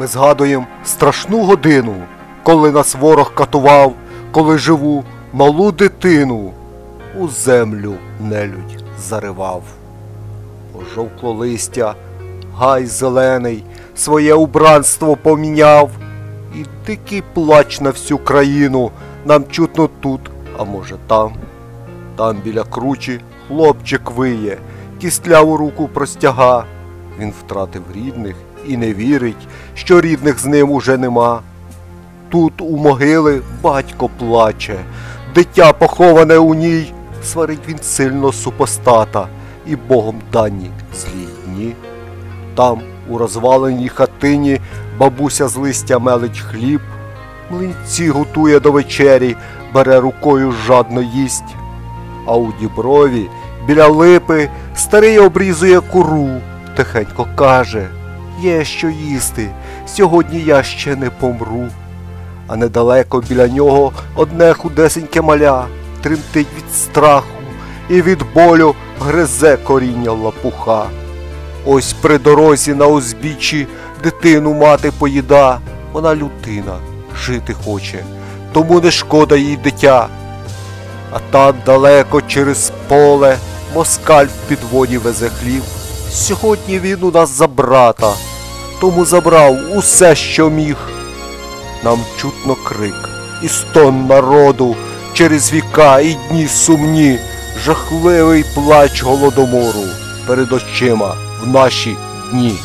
Ми згадуємо страшну годину, коли нас ворог катував, коли живу малу дитину у землю нелюдь заривав. Пожовкло листя, гай зелений, своє убранство поміняв, і дикий плач на всю країну нам чутно тут, а може там. Там біля кручі хлопчик виє, кістляву руку простяга. Він втратив рідних і не вірить, що рідних з ним уже нема. Тут у могили батько плаче, дитя поховане у ній, сварить він сильно супостата і Богом дані злі дні. Там, у розваленій хатині, бабуся з листя мелить хліб, млинці готує до вечері, бере рукою жадно їсть. А у діброві біля липи старий обрізує куру, тихенько каже Є що їсти, сьогодні я ще не помру. А недалеко біля нього одне худесеньке маля тремтить від страху і від болю гризе коріння лапуха. Ось при дорозі на узбіччі дитину мати поїда, вона людина, жити хоче, тому не шкода їй дитя. А там далеко через поле москаль в підводі везе хліб. Сьогодні він у нас за брата, тому забрав усе, що міг. Нам чутно крик і стон народу через віка і дні сумні, жахливий плач голодомору перед очима в наші дні.